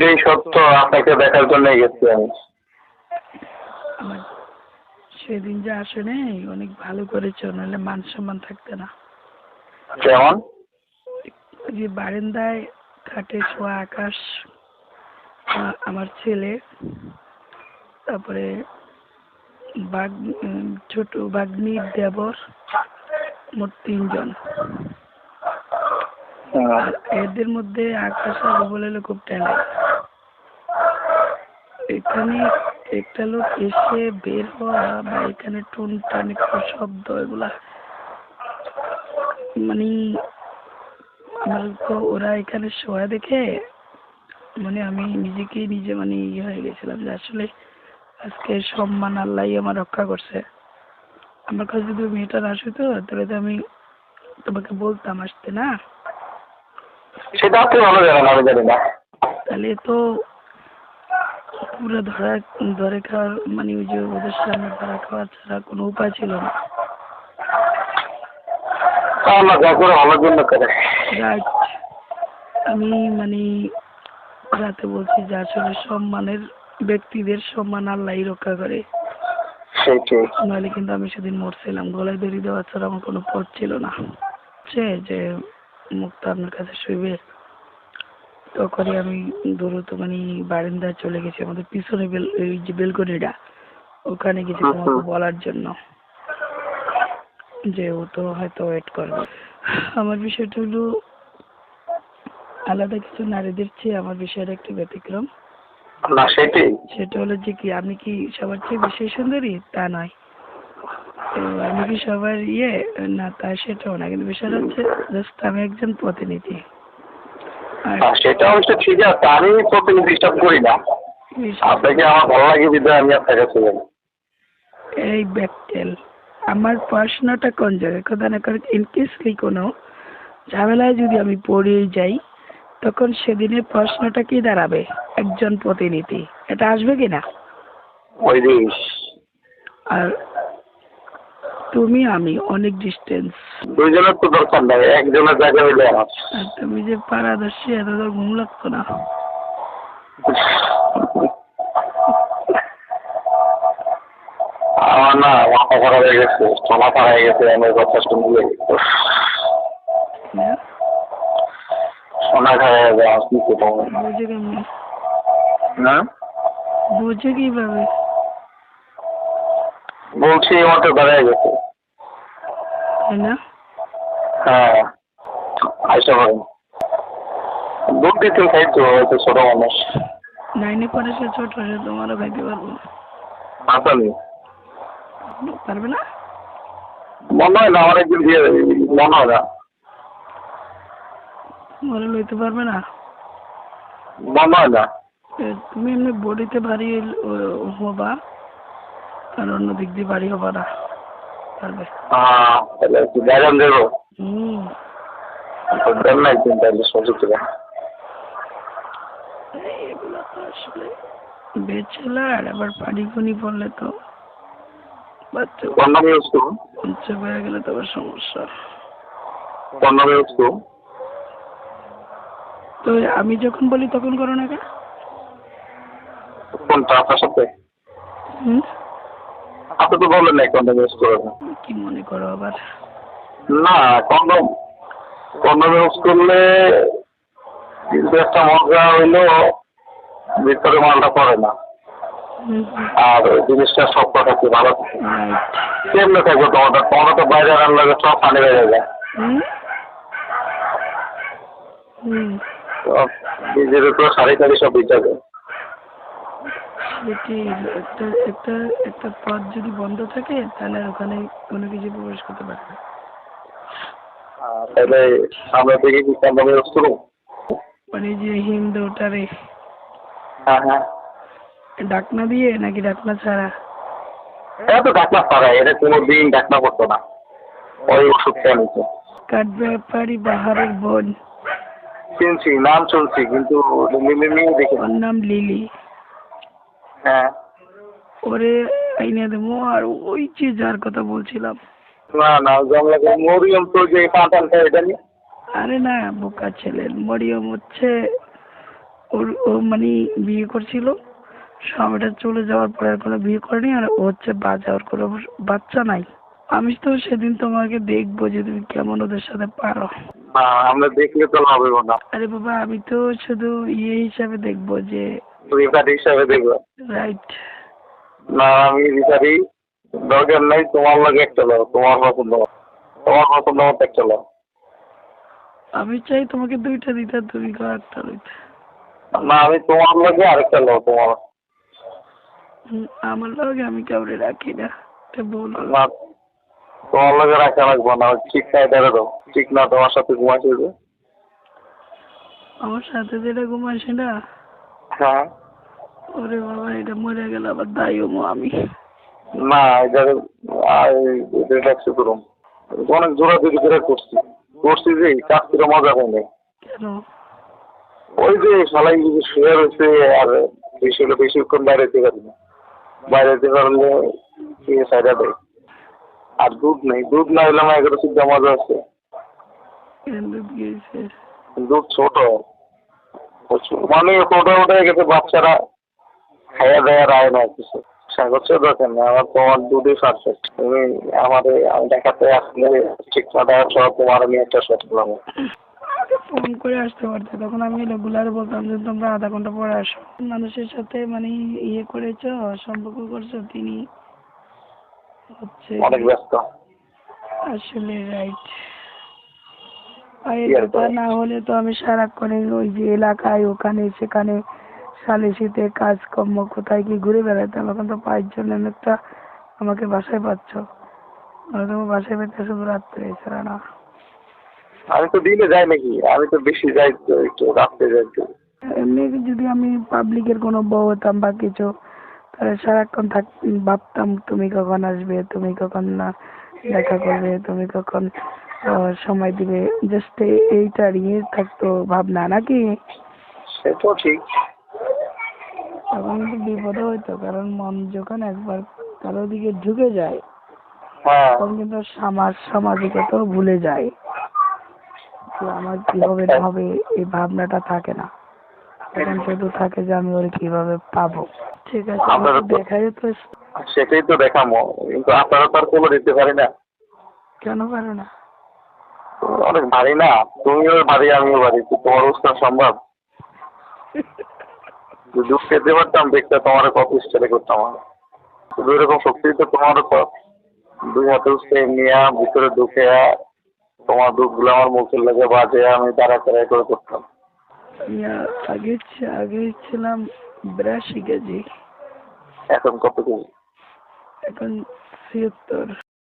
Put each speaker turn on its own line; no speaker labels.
এটাই সত্য আপনাকে দেখার জন্যই গেছি আমি।
সেদিন যে আসে নেই অনেক ভালো করেছ নাহলে মান সম্মান থাকতো না।
কেমন?
ওই যে বারান্দায় খাটে শোয়া আকাশ আমার ছেলে তারপরে বাগ ছোট বাগ্নির দেবর মোট তিনজন। আর এদের মধ্যে আকাশ আর বলে হলো খুব ট্যালেন্ট। এখানে একটা লোক এসে বের হওয়া বা এখানে টুন টান একটু শব্দ এগুলা মানে আমার ওরা এখানে শোয়া দেখে মানে আমি নিজেকেই নিজে মানে ইয়ে হয়ে গেছিলাম যে আসলে আজকে সম্মান আল্লাহ আমার রক্ষা করছে। আমার কাছে যদি মেয়েটা না শুতো তাহলে তো আমি তোমাকে বলতাম আসতে না?
সেটা আপনি ভালো জানেন আমি জানি না।
তাহলে তো পুরো ধরা ধরে খাওয়ার মানে ওই যে ওদের সামনে ধরা খাওয়া ছাড়া কোনো উপায় ছিল না।
আল্লাহ
আমি মানে রাতে বলছি যে আসলে সম্মানের ব্যক্তিদের সম্মান আল্লাহই রক্ষা করে। নাহলে কিন্তু আমি সেদিন মরছিলাম। গলায় দড়ি দেওয়া ছাড়া আমার কোনো পথ ছিল না। সে যে মুক্তা আপনার কাছে শুইবে। তখনই আমি দ্রুত মানে বারান্দায় চলে গেছি আমাদের পিছনে বেল ওই যে বেলকনিটা ওখানে গেছি তোমাকে বলার জন্য। যে ও তো হয়তো ওয়েট করবে। আমার বিষয়টা হলো আলাদা কিছু নারীদের চেয়ে আমার বিষয়টা একটু ব্যতিক্রম।
না সেটাই।
সেটা হলো যে কি আমি কি সবার চেয়ে বেশি সুন্দরী? তা নয়। তো আমি কি সবার ইয়ে? না তা সেটাও না। কিন্তু বিষয়টা হচ্ছে জাস্ট আমি একজন প্রতিনিধি।
সেটা অবশ্য ঠিক আছে আমি প্রতিদিন ডিস্টার্ব করি না। আপনাকে আমার ভালো লাগে বিধায় আমি আপনার কাছে যাই
এই ব্যাকটেল আমার পড়াশোনাটা কোন জায়গায়? কথা না করে ইনকেসলি কোনো ঝামেলায় যদি আমি পড়েই যাই তখন সেদিনের প্রশ্নটা কি দাঁড়াবে? একজন প্রতিনিধি। এটা আসবে কি না আর তুমি আমি অনেক ডিস্টেন্স
দুইজনের তো দরকার নাই একজনের জায়গা হইলে আমার।
আর তুমি যে পাড়াদর্শী এত তোর ঘুম লাগতো না।
আমার না মাথা খারাপ হয়ে গেছে মাথা হয়ে গেছে আমার কথা শুনলে
হ্যাঁ?
শোনা খারাপ হয়ে কি করব
বুঝে কেমনি
না
বুঝে কীভাবে?
বলছি এই মাত্র দাঁড়িয়ে গেছে। হ্যাঁ। আইসা পারেন দুধ দিতে খাইতো হয়তো ছোট মানুষ।
নাইনে পরে সে ছোট সে তোমারও খাইতে পারব না।
আসলে
পারবে না?
মনে হয় না আমার একদিন দিয়ে মনে হয় না।
মরে লইতে পারবে না?
মনে হয় না।
তুমি এমনি বডিতে ভারী হবা। আর অন্য দিক দিয়ে বাড়িও না পারবে।
হ্যাঁ তাহলে একটু গাইডান দেবো।
হুম।
দেন না একদিন তাহলে সুযোগ করে
এগুলো তো আসলে বেচেলার আবার পানি ফুনি পড়লে তো বাচ্চা
কন্ডম ইউজ করুন
বাচ্চা হয়ে গেলে তো আবার সমস্যা।
কন্ডম ইউজ করুন
তো আমি যখন বলি তখন করো না কেন?
কোনটা আপনার সাথে?
হুম?
আপনি তো বললেন না কন্ডম ইউজ করবেন
কি মনে করো আবার?
না কন্ডম কন্ডম ইউজ করলে কিন্তু একটা মজা হইল ভিতরে মালটা পড়ে না। আর জিনিসটা সব থাকে ভালো? কেমনে থাকবে তোমাদের? তোমরা তো বাইরে আনলে সব পানি বেড়ে যায়। নিজের উপর শাড়ি টাড়ি সব বিচারে
সেটি একটা একটা একটা পথ যদি বন্ধ থাকে তাহলে আর ওখানে কোনো কিছু প্রবেশ করতে পারবে না।
তাহলে আমরা দেখি কি কন্ডম ইউজ করুন
মানে যে হিন্দু ওটারে।
হ্যাঁ হ্যাঁ।
ডাকনা দিয়ে নাকি ডাকনা ছাড়া?
এটা তো ডাকনা পারা এটা কোনো দিন ডাকনা করতো না। ওই ওষুধটা নিচ্ছে
কাঠ ব্যাপারী বাহারের বোন।
শুনছি নাম শুনছি কিন্তু মিমি দেখি
ওর নাম লিলি।
হ্যাঁ।
ওরে আইনে দেবো আর ওই যে যার কথা বলছিলাম।
না না জমলাকে মরিয়ম তো যে পাঁচানটা এটা নিয়ে।
আরে না বোকা ছেলে মরিয়ম হচ্ছে ওর ও মানে বিয়ে করছিল। স্বামীটা চলে যাওয়ার পরে আর কোনো বিয়ে করেনি আর ও হচ্ছে বাজা ওর কোনো বাচ্চা নাই। আমি তো সেদিন তোমাকে দেখব যে তুমি কেমন ওদের সাথে পারো।
না আমরা দেখলে তো লাভ হইব না।
আরে বাবা আমি তো শুধু ইয়ে হিসাবে দেখব যে
রিফারি হিসাবে দেখব।
রাইট
না আমি রিফারি দরকার নাই তোমার লাগে একটা লো তোমার পছন্দ তোমার পছন্দ মতো একটা লো
আমি চাই তোমাকে দুইটা দিতে তুমি একটা দিতে
না আমি তোমার লাগে আরেকটা লো তোমার।
আমার লগে আমি কাউরে রাখি না
না তোমার লাগে রাখা লাগবো না ঠিক নাই দেখে দাও ঠিক না তোমার সাথে ঘুমাইছে
আমার সাথে যেটা ঘুমাইছে না?
হ্যাঁ।
ওরে বাবা এটা মরে গেল আবার দায়ও আমি।
না এটা রিল্যাক্সে করুন। অনেক জোরা জোরি করে করছি। করছি যে করে মজা হয় নাই।
কেন?
ওই যে সবাই যদি শুয়ে রয়েছে আর বেশি হলে বেশিক্ষণ বাইরে যেতে পারি না। বাইরে যেতে পারলে দিয়ে সাইডা দেয়। আর দুধ নেই। দুধ না হলে আমার এগারো সিদ্ধা মজা আছে।
দুধ
ছোট। মানে ছোট হয়ে গেছে বাচ্চারা। খাইয়া দেয়া রায় না কিছু সাগরছে দরকার নেই আমার তোমার দুধই পারফেক্ট তুমি আমার আমি দেখাতে আসলে ঠিক কথা সহ তোমার আমি একটা শট করলাম
ফোন করে আসতে পারতে তখন আমি রেগুলার বলতাম যে তোমরা আধা ঘণ্টা পরে আসো। মানুষের সাথে মানে ইয়ে করেছ সম্পর্ক করছ তিনি হচ্ছে
অনেক ব্যস্ত।
আসলে রাইট না হলে তো আমি সারাক্ষণ ওই যে এলাকায় ওখানে সেখানে সালিশিতে কাজকর্ম কোথায় কি ঘুরে বেড়াতাম এখন তো পাঁচজন অনেকটা আমাকে বাসায় পাচ্ছ। তোমার বাসায় পেতে শুধু রাত্রে এছাড়া না।
আমি তো দিনে যাই নাকি? আমি তো বেশি যাই তো একটু রাত্রে যাই তো।
এমনি যদি আমি পাবলিকের কোনো বউ হতাম বা কিছু তাহলে সারাক্ষণ থাক ভাবতাম তুমি কখন আসবে? তুমি কখন না দেখা করবে? তুমি কখন সময় দিবে? জাস্ট এইটা নিয়ে থাকতো ভাবনা নাকি?
সে তো ঠিক।
তখন কিন্তু বিপদও হইতো কারণ মন যখন একবার কারোর দিকে ঢুকে যায়
হ্যাঁ।
তখন কিন্তু সমাজ সামাজিকতাও ভুলে যায়। যে আমার কি হবে না হবে এই ভাবনাটা থাকে না। তখন শুধু থাকে যে আমি ওর কীভাবে পাবো। ঠিক আছে
আপনারা
আমাকে
তো-
দেখাই তো
সেটাই তো দেখামো কিন্তু আপনারা তো আর কোনো দিতে পারি না।
কেন পারো না?
অনেক ভারী না তুমিও ভারী আমিও ভারী তোমার উৎসাহ সম্ভব। দুধ খেতে পারতাম দেখতে তোমার কত স্টাইলে করতাম। শুধু এরকম শক্তি তো তোমার দুই হাতে উঠে নিয়ে ভিতরে ঢুকে তোমার দুধগুলো আমার মুখের লেগে বাজে আমি তারা তারা করে করতাম।
আগে আগে ছিলাম বিরাশি কেজি।
এখন কত কেজি?
এখন ছিয়াত্তর।